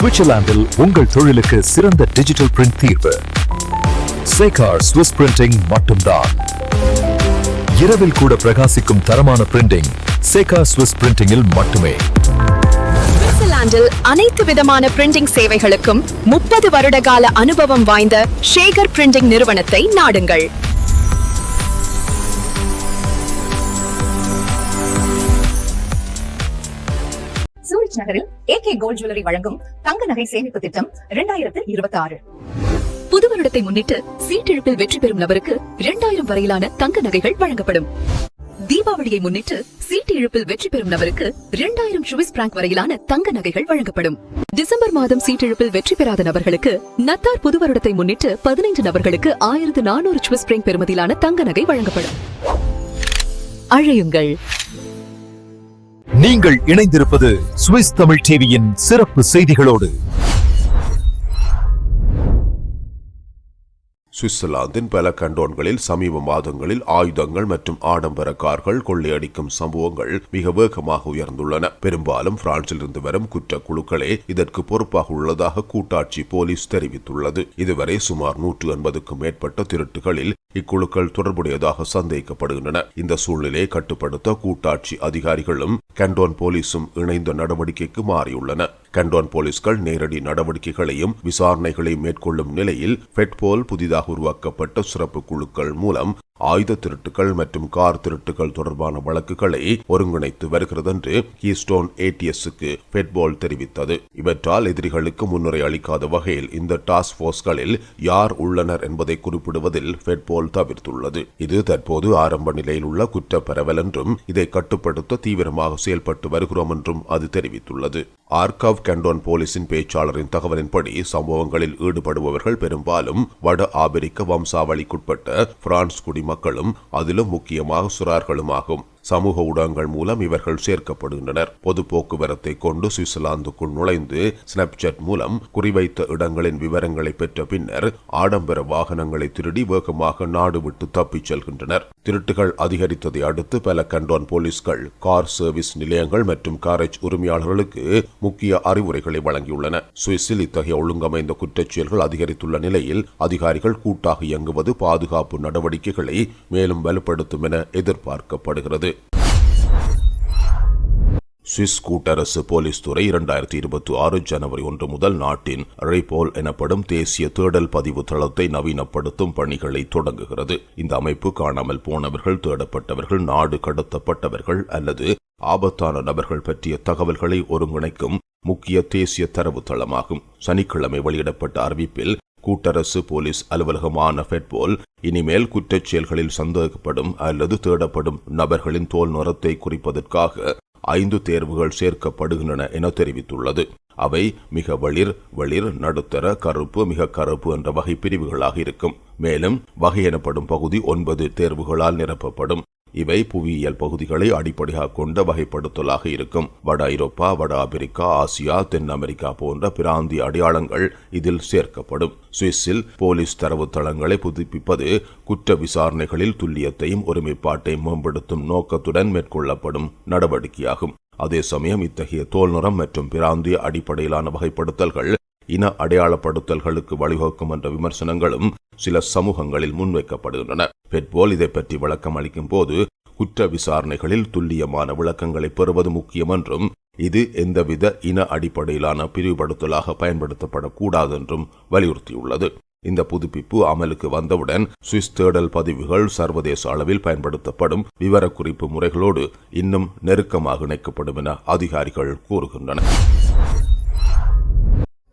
சுவிட்சர்லாந்தில் உங்கள் தொழிலுக்கு சிறந்த டிஜிட்டல் பிரிண்ட் தீர்வு சேகார் ஸ்விஸ் பிரிண்டிங் மட்டும்தான் இரவில் கூட பிரகாசிக்கும் தரமான பிரிண்டிங் சேகா ஸ்விஸ் பிரிண்டிங்கில் மட்டுமே சுவிட்சர்லாந்தில் அனைத்து விதமான பிரிண்டிங் சேவைகளுக்கும் முப்பது வருட கால அனுபவம் வாய்ந்த ஷேகர் பிரிண்டிங் நிறுவனத்தை நாடுங்கள் சூரிச் நகரில் ஏகே கோல்ட் ஜுவல்லரி வழங்கும் தங்க நகை சேமிப்பு திட்டம் இரண்டாயிரத்து இருபத்தி ஆறு புது வருடத்தை முன்னிட்டு சீட்டெழுப்பில் வெற்றி பெறும் நபருக்கு இரண்டாயிரம் வரையிலான தங்க நகைகள் வழங்கப்படும். தீபாவளியை முன்னிட்டு சீட்டு இழுப்பில் வெற்றி பெறும் நபருக்கு இரண்டாயிரம் சுவிஸ் பிராங்க் வரையிலான தங்க நகைகள் வழங்கப்படும். டிசம்பர் மாதம் சீட்டிழுப்பில் வெற்றி பெறாத நபர்களுக்கு நத்தார் புது வருடத்தை முன்னிட்டு பதினைந்து நபர்களுக்கு ஆயிரத்து நானூறு சுவிஸ் பிராங்க் பெறுமதியிலான தங்க நகை வழங்கப்படும். அழையுங்கள். நீங்கள் இணைந்திருப்பது சுவிஸ் தமிழ் டிவியின் சிறப்பு செய்திகளோடு. சுவிட்சர்லாந்தின் பல கண்டோன்களில் சமீப மாதங்களில் ஆயுதங்கள் மற்றும் ஆடம்பர கார்கள் கொள்ளையடிக்கும் சம்பவங்கள் மிக வேகமாக உயர்ந்துள்ளன. பெரும்பாலும் பிரான்சிலிருந்து வரும் குற்ற குழுக்களே இதற்கு பொறுப்பாக உள்ளதாக கூட்டாட்சி போலீஸ் தெரிவித்துள்ளது. இதுவரை சுமார் நூற்று எண்பதுக்கும் மேற்பட்ட திருட்டுகளில் இக்குழுக்கள் தொடர்புடையதாக சந்தேகிக்கப்படுகின்றன இந்த சூழ்நிலையை கட்டுப்படுத்த கூட்டாட்சி அதிகாரிகளும் கண்டோன் போலீஸும் இணைந்த நடவடிக்கைக்கு மாறியுள்ளன. கண்டோன் போலீஸ்கள் நேரடி நடவடிக்கைகளையும் விசாரணைகளையும் மேற்கொள்ளும் நிலையில் பெட்போல் புதிதாக உருவாக்கப்பட்ட சிறப்பு குழுக்கள் மூலம் ஆயுத திருட்டுகள் மற்றும் கார் திருட்டுகள் தொடர்பான வழக்குகளை ஒருங்கிணைத்து வருகிறது என்று கீஸ்டோன் ஏடிஎஸ்க்கு பெட்பால் தெரிவித்தது. இவற்றால் எதிரிகளுக்கு முன்னுரை அளிக்காத வகையில் இந்த டாஸ்க் போர்ஸ்களில் யார் உள்ளனர் என்பதை குறிப்பிடுவதில் பெட்பால் தவிர்த்துள்ளது. இது தற்போது ஆரம்ப நிலையில் உள்ள குற்ற பரவல் என்றும் இதை கட்டுப்படுத்த தீவிரமாக செயல்பட்டு வருகிறோம் என்றும் அது தெரிவித்துள்ளது. ஆர்காவ் கண்டோன் போலீசின் பேச்சாளரின் தகவலின்படி சம்பவங்களில் ஈடுபடுபவர்கள் பெரும்பாலும் வட ஆபிரிக்க வம்சாவளிக்குட்பட்ட பிரான்ஸ் குடிமக்களும் அதிலும் முக்கியமாக சுறார்களுமாகும். சமூக ஊடகங்கள் மூலம் இவர்கள் சேர்க்கப்படுகின்றனர். பொது போக்குவரத்தை கொண்டு சுவிட்சர்லாந்துக்குள் நுழைந்து ஸ்னாப்சாட் மூலம் குறிவைத்த இடங்களின் விவரங்களை பெற்ற பின்னர் ஆடம்பர வாகனங்களை திருடி வேகமாக நாடு விட்டு தப்பிச் செல்கின்றனர். திருட்டுகள் அதிகரித்ததை அடுத்து பல கண்டோன் போலீஸ்கள் கார் சர்வீஸ் நிலையங்கள் மற்றும் காரேஜ் உரிமையாளர்களுக்கு முக்கிய அறிவுரைகளை வழங்கியுள்ளன. சுவிஸில் இத்தகைய ஒழுங்கமைந்த குற்றச்செயல்கள் அதிகரித்துள்ள நிலையில் அதிகாரிகள் கூட்டாக இயங்குவது பாதுகாப்பு நடவடிக்கைகளை மேலும் வலுப்படுத்தும் என எதிர்பார்க்கப்படுகிறது. சுவிஸ் கூட்டரசு போலீஸ் துறை இரண்டாயிரத்தி இருபத்தி ஆறு ஜனவரி ஒன்று முதல் நாட்டின் ரெய்போல் எனப்படும் தேசிய தேடல் பதிவு தளத்தை நவீனப்படுத்தும் பணிகளை தொடங்குகிறது. இந்த அமைப்பு காணாமல் போனவர்கள் தேடப்பட்டவர்கள் நாடு கடத்தப்பட்டவர்கள் அல்லது ஆபத்தான நபர்கள் பற்றிய தகவல்களை ஒருங்கிணைக்கும் முக்கிய தேசிய தரவுத்தளமாகும் சனிக்கிழமை வெளியிடப்பட்ட அறிவிப்பில் கூட்டரசு போலீஸ் அலுவலகமான ஃபெட்போல் இனிமேல் குற்றச் செயல்களில் சந்தேகப்படும் அல்லது தேடப்படும் நபர்களின் தோல் நிறத்தை குறிப்பதற்காக ஐந்து தேர்வுகள் சேர்க்கப்படுகின்றன என தெரிவித்துள்ளது. அவை மிக வெளிர் வெளிர் நடுத்தர கருப்பு மிக கருப்பு என்ற வகை பிரிவுகளாக இருக்கும். மேலும் வகை எனப்படும் பகுதி ஒன்பது தேர்வுகளால் நிரப்பப்படும். இவை புவியியல் பகுதிகளை அடிப்படையாக கொண்ட வகைப்படுத்தலாக இருக்கும். வட ஐரோப்பா வட அமெரிக்கா ஆசியா தென் அமெரிக்கா போன்ற பிராந்திய அடையாளங்கள் இதில் சேர்க்கப்படும். சுவிஸில் போலீஸ் தரவுத்தளங்களை புதுப்பிப்பது குற்ற விசாரணைகளில் துல்லியத்தையும் ஒருமைப்பாட்டையும் மேம்படுத்தும் நோக்கத்துடன் மேற்கொள்ளப்படும் நடவடிக்கையாகும். அதே சமயம் இத்தகைய தோல் மற்றும் பிராந்திய அடிப்படையிலான வகைப்படுத்தல்கள் இன அடையாளப்படுத்தல்களுக்கு வழிவகுக்கும் என்ற விமர்சனங்களும் சில சமூகங்களில் முன்வைக்கப்படுகின்றன. பெட்போல் இதை பற்றி விளக்கம் அளிக்கும் போது குற்ற விசாரணைகளில் துல்லியமான விளக்கங்களை பெறுவது முக்கியம் என்றும் இது எந்தவித இன அடிப்படையிலான பிரிவுபடுத்தலாக பயன்படுத்தப்படக்கூடாது என்றும் வலியுறுத்தியுள்ளது. இந்த புதுப்பிப்பு அமலுக்கு வந்தவுடன் சுவிஸ் தேடல் பதிவுகள் சர்வதேச அளவில் பயன்படுத்தப்படும் விவரக்குறிப்பு முறைகளோடு இன்னும் நெருக்கமாக இணைக்கப்படும் என அதிகாரிகள் கூறுகின்றனர்.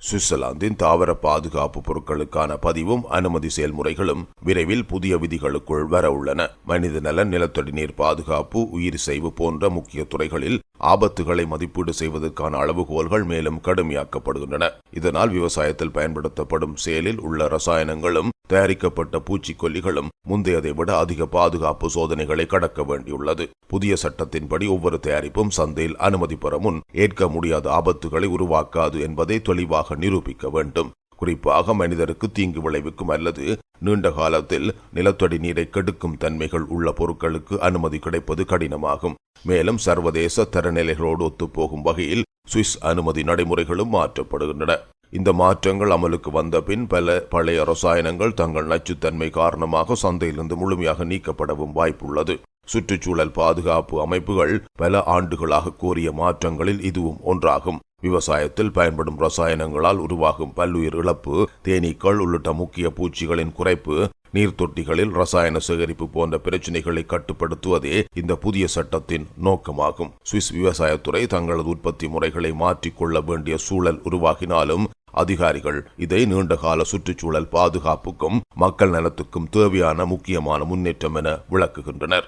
சுவிட்சர்லாந்தின் தாவர பாதுகாப்பு பொருட்களுக்கான பதிவும் அனுமதி செயல்முறைகளும் விரைவில் புதிய விதிகளுக்குள் வர உள்ளன மனித நலன் நிலத்தடி நீர் பாதுகாப்பு உயிர் செய்வு போன்ற முக்கிய துறைகளில் ஆபத்துகளை மதிப்பீடு செய்வதற்கான அளவுகோல்கள் மேலும் கடுமையாக்கப்படுகின்றன. இதனால் விவசாயத்தில் பயன்படுத்தப்படும் செயலில் உள்ள ரசாயனங்களும் தயாரிக்கப்பட்ட பூச்சிக்கொல்லிகளும் முந்தையதை விட அதிக பாதுகாப்பு சோதனைகளை கடக்க வேண்டியுள்ளது. புதிய சட்டத்தின்படி ஒவ்வொரு தயாரிப்பும் சந்தையில் அனுமதி பெற முன் ஏற்க முடியாத ஆபத்துகளை உருவாக்காது என்பதை தெளிவாக நிரூபிக்க வேண்டும். குறிப்பாக மனிதருக்கு தீங்கு விளைவிக்கும் அல்லது நீண்ட காலத்தில் நிலத்தடி நீரை கெடுக்கும் தன்மைகள் உள்ள பொருட்களுக்கு அனுமதி கிடைப்பது கடினமாகும். மேலும் சர்வதேச தரநிலைகளோடு ஒத்துப்போகும் வகையில் சுவிஸ் அனுமதி நடைமுறைகளும் மாற்றப்படுகின்றன. இந்த மாற்றங்கள் அமலுக்கு வந்த பின் பல பழைய ரசாயனங்கள் தங்கள் நச்சுத்தன்மை காரணமாக சந்தையிலிருந்து முழுமையாக நீக்கப்படவும் வாய்ப்புள்ளது. சுற்றுச்சூழல் பாதுகாப்பு அமைப்புகள் பல ஆண்டுகளாக கோரிய மாற்றங்களில் இதுவும் ஒன்றாகும். விவசாயத்தில் பயன்படும் ரசாயனங்களால் உருவாகும் பல்லுயிர் இழப்பு தேனீக்கள் உள்ளிட்ட முக்கிய பூச்சிகளின் குறைப்பு நீர்த்தொட்டிகளில் ரசாயன சேகரிப்பு போன்ற பிரச்சினைகளை கட்டுப்படுத்துவதே இந்த புதிய சட்டத்தின் நோக்கமாகும். சுவிஸ் விவசாயத்துறை தங்களது உற்பத்தி முறைகளை மாற்றிக்கொள்ள வேண்டிய சூழல் உருவாகினாலும் அதிகாரிகள். இதை நீண்டகால சுற்றுச்சூழல் பாதுகாப்புக்கும் மக்கள் நலத்துக்கும் தேவையான முக்கியமான முன்னேற்றம் என விளக்குகின்றனர்.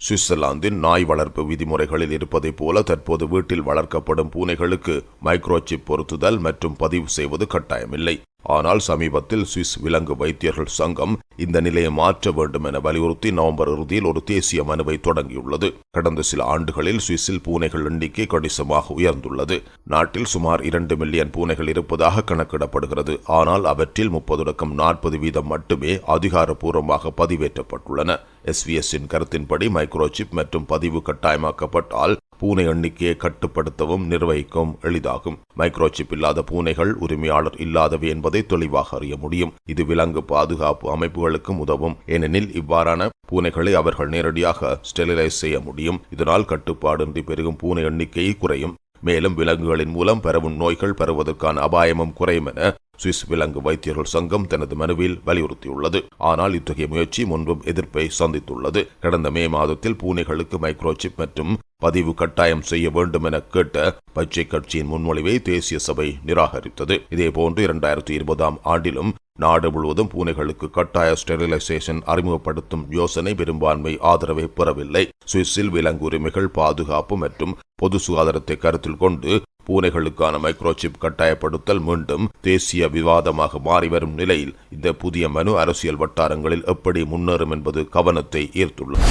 சுவிட்சர்லாந்தின் நாய் வளர்ப்பு விதிமுறைகளில் இருப்பதைப் போல தற்போது வீட்டில் வளர்க்கப்படும் பூனைகளுக்கு மைக்ரோசிப் பொருத்துதல் மற்றும் பதிவு செய்வது கட்டாயமில்லை. ஆனால் சமீபத்தில் சுவிஸ் விலங்கு வைத்தியர்கள் சங்கம் இந்த நிலையை மாற்ற வேண்டும் என வலியுறுத்தி நவம்பர் இறுதியில் ஒரு தேசிய மனுவை தொடங்கியுள்ளது. கடந்த சில ஆண்டுகளில் சுவிஸில் பூனைகள் எண்ணிக்கை கணிசமாக உயர்ந்துள்ளது. நாட்டில் சுமார் இரண்டு மில்லியன் பூனைகள் இருப்பதாக கணக்கிடப்படுகிறது. ஆனால் அவற்றில் முப்பது தொடக்கம் நாற்பது வீதம் மட்டுமே அதிகாரப்பூர்வமாக பதிவேற்றப்பட்டுள்ளன. எஸ்விஎஸ்ஸின் கருத்தின்படி மைக்ரோசிப் மற்றும் பதிவு கட்டாயமாக்கப்பட்டால் பூனை எண்ணிக்கையை கட்டுப்படுத்தவும் நிர்வகிக்கவும் எளிதாகும். மைக்ரோசிப் இல்லாத பூனைகள் உரிமையாளர் இல்லாதவை என்பதை தெளிவாக அறிய முடியும். இது விலங்கு பாதுகாப்பு அமைப்புகளுக்கும் உதவும். ஏனெனில் இவ்வாறான பூனைகளை அவர்கள் நேரடியாக ஸ்டெரிலைஸ் செய்ய முடியும். இதனால் கட்டுப்பாடின்றி பெருகும் பூனை எண்ணிக்கையை குறையும். மேலும் விலங்குகளின் மூலம் பரவும் நோய்கள் பரவுவதற்கான அபாயமும் குறையும் என சுவிஸ் விலங்கு வைத்தியர்கள் சங்கம் தனது மனுவில் வலியுறுத்தியுள்ளது. ஆனால் இத்தகைய முயற்சி முன்பும் எதிர்ப்பை சந்தித்துள்ளது. கடந்த மே மாதத்தில் பூனைகளுக்கு மைக்ரோசிப் மற்றும் பதிவு கட்டாயம் செய்ய வேண்டும் என கேட்ட பச்சை கட்சியின் முன்மொழிவை தேசிய சபை நிராகரித்தது. இதேபோன்று இரண்டாயிரத்தி இருபதாம் ஆண்டிலும் நாடு முழுவதும் பூனைகளுக்கு கட்டாய ஸ்டெரிலைசேஷன் அறிமுகப்படுத்தும் யோசனை பெரும்பான்மை ஆதரவை பெறவில்லை. சுவிஸில் விலங்கு உரிமைகள் பாதுகாப்பு மற்றும் பொது சுகாதாரத்தை கருத்தில் கொண்டு பூனைகளுக்கான மைக்ரோசிப் கட்டாயப்படுத்தல் மீண்டும் தேசிய விவாதமாக மாறி வரும் நிலையில் இந்த புதிய மனு அரசியல் வட்டாரங்களில் எப்படி முன்னேறும் என்பது கவனத்தை ஈர்த்துள்ளது.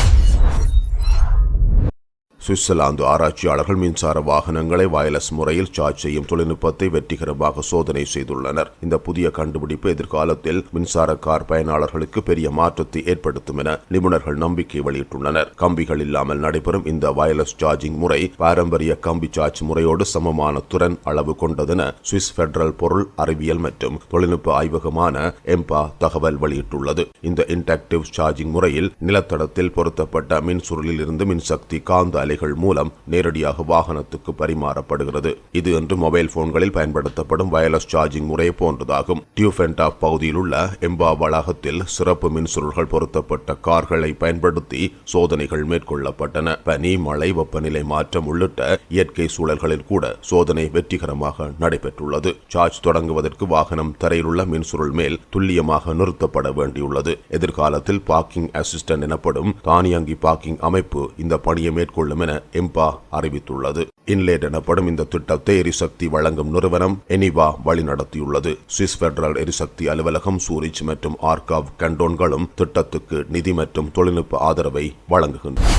சுவிட்சர்லாந்து ஆராய்ச்சியாளர்கள் மின்சார வாகனங்களை வயர்லெஸ் முறையில் சார்ஜ் செய்யும் தொழில்நுட்பத்தை வெற்றிகரமாக சோதனை செய்துள்ளனர். இந்த புதிய கண்டுபிடிப்பு எதிர்காலத்தில் மின்சார கார் பயனாளர்களுக்கு பெரிய மாற்றத்தை ஏற்படுத்தும் என நிபுணர்கள் நம்பிக்கை வெளியிட்டுள்ளனர். கம்பிகள் இல்லாமல் நடைபெறும் இந்த வயர்லெஸ் சார்ஜிங் முறை பாரம்பரிய கம்பி சார்ஜ் முறையோடு சமமான திறன் அளவு கொண்டதென சுவிஸ் பெடரல் பொருள் அறிவியல் மற்றும் தொழில்நுட்ப ஆய்வகமான எம்பா தகவல் வெளியிட்டுள்ளது. இந்த இன்டாக்டிவ் சார்ஜிங் முறையில் நிலத்தடத்தில் பொருத்தப்பட்ட மின் சுருளில் இருந்து மின்சக்தி காந்த அலைகள் மூலம் நேரடியாக வாகனத்துக்கு பரிமாறப்படுகிறது. இது என்று மொபைல் போன்களில் பயன்படுத்தப்படும் வயர்லெஸ் சார்ஜிங் முறை போன்றதாகும். டியூஃபென்டாப் பகுதியில் உள்ள எம்பா வளாகத்தில் சிறப்பு மின்சுருள்கள் பொருத்தப்பட்ட கார்களை பயன்படுத்தி சோதனைகள் மேற்கொள்ளப்பட்டன. பனி மழை வெப்பநிலை மாற்றம் உள்ளிட்ட இயற்கை சூழல்களில் கூட சோதனை வெற்றிகரமாக நடைபெற்றுள்ளது. சார்ஜ் தொடங்குவதற்கு வாகனம் தரையில் உள்ள மின்சுருள் மேல் துல்லியமாக நிறுத்தப்பட வேண்டியுள்ளது. எதிர்காலத்தில் பார்க்கிங் அசிஸ்டன்ட் எனப்படும் தானியங்கி பார்க்கிங் அமைப்பு இந்த பணியை மேற்கொள்ளும் என எம்பா அறிவித்துள்ளது. இன்லேட் எனப்படும் இந்த திட்டத்தை எரிசக்தி வழங்கும் நிறுவனம் எனிவா வழிநடத்தியுள்ளது. சுவிஸ் பெடரல் எரிசக்தி அலுவலகம் சூரிச் மற்றும் ஆர்காவ் கண்டோன்களும் திட்டத்துக்கு நிதி மற்றும் தொழில்நுட்ப ஆதரவை வழங்குகின்றன.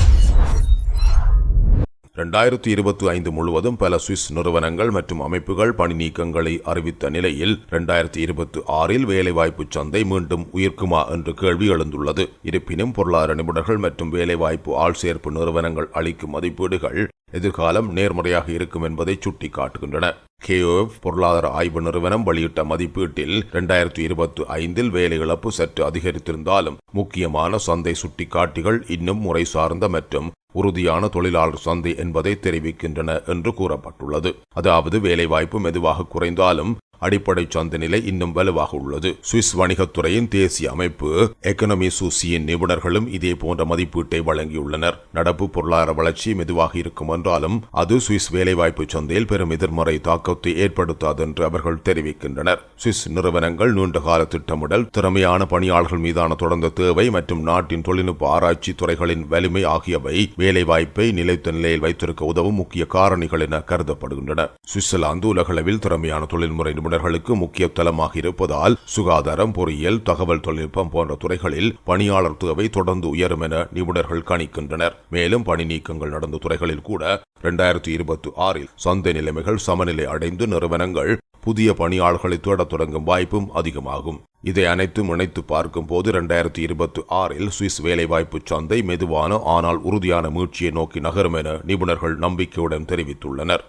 இரண்டாயிரத்தி இருபத்தி ஐந்து முழுவதும் பல சுவிஸ் நிறுவனங்கள் மற்றும் அமைப்புகள் பணி நீக்கங்களை அறிவித்த நிலையில் இரண்டாயிரத்தி இருபத்தி ஆறில் வேலைவாய்ப்பு சந்தை மீண்டும் உயிர்க்குமா என்று கேள்வி எழுந்துள்ளது. இருப்பினும் பொருளாதார நிபுணர்கள் மற்றும் வேலைவாய்ப்பு ஆள் சேர்ப்பு நிறுவனங்கள் அளிக்கும் மதிப்பீடுகள் எதிர்காலம் நேர்மறையாக இருக்கும் என்பதை சுட்டிக்காட்டுகின்றன. கேஓஎஃப் பொருளாதார ஆய்வு நிறுவனம் வெளியிட்ட மதிப்பீட்டில் இரண்டாயிரத்தி இருபத்தி ஐந்தில் வேலை இழப்பு சற்று அதிகரித்திருந்தாலும் முக்கியமான சந்தை சுட்டிக்காட்டிகள் இன்னும் முறை சார்ந்த மற்றும் உறுதியான தொழிலாளர் சந்தை என்பதை தெரிவிக்கின்றன என்று கூறப்பட்டுள்ளது. அதாவது வேலைவாய்ப்பு மெதுவாக குறைந்தாலும் அடிப்படை சந்தை நிலை இன்னும் வலுவாக உள்ளது. சுவிஸ் வணிகத்துறையின் தேசிய அமைப்பு எக்கனமி சூசியின் நிபுணர்களும் இதே போன்ற மதிப்பீட்டை வழங்கியுள்ளனர். நடப்பு பொருளாதார வளர்ச்சி மெதுவாக இருக்கும் என்றாலும் அது சுவிஸ் வேலைவாய்ப்பு சந்தையில் பெரும் எதிர்மறை தாக்கத்தை ஏற்படுத்தாது என்று அவர்கள் தெரிவிக்கின்றனர். சுவிஸ் நிறுவனங்கள் நீண்டகால திட்டமிடல் திறமையான பணியாளர்கள் மீதான தொடர்ந்த தேவை மற்றும் நாட்டின் தொழில்நுட்ப ஆராய்ச்சி துறைகளின் வலிமை ஆகியவை வேலைவாய்ப்பை நிலைத்த நிலையில் வைத்திருக்க உதவும் முக்கிய காரணிகள் என கருதப்படுகின்றன. சுவிட்சர்லாந்து உலகளவில் திறமையான தொழில்முறை நிபுணர்களுக்கு முக்கிய தளமாக இருப்பதால் சுகாதாரம் பொறியியல் தகவல் தொழில்நுட்பம் போன்ற துறைகளில் பணியாளர் தேவை தொடர்ந்து உயரும் என நிபுணர்கள் கணிக்கின்றனர். மேலும் பணி நீக்கங்கள் நடந்த துறைகளில் கூட இரண்டாயிரத்தி இருபத்தி ஆறில் சந்தை நிலைமைகள் சமநிலை அடைந்து நிறுவனங்கள் புதிய பணியாளர்களை தேடத் தொடங்கும் வாய்ப்பும் அதிகமாகும். இதை அனைத்தும் இணைத்து பார்க்கும் போது இரண்டாயிரத்தி இருபத்தி ஆறில் சுவிஸ் வேலைவாய்ப்பு சந்தை மெதுவான ஆனால் உறுதியான மீழ்ச்சியை நோக்கி நகரும் என நிபுணர்கள் நம்பிக்கையுடன் தெரிவித்துள்ளனர்.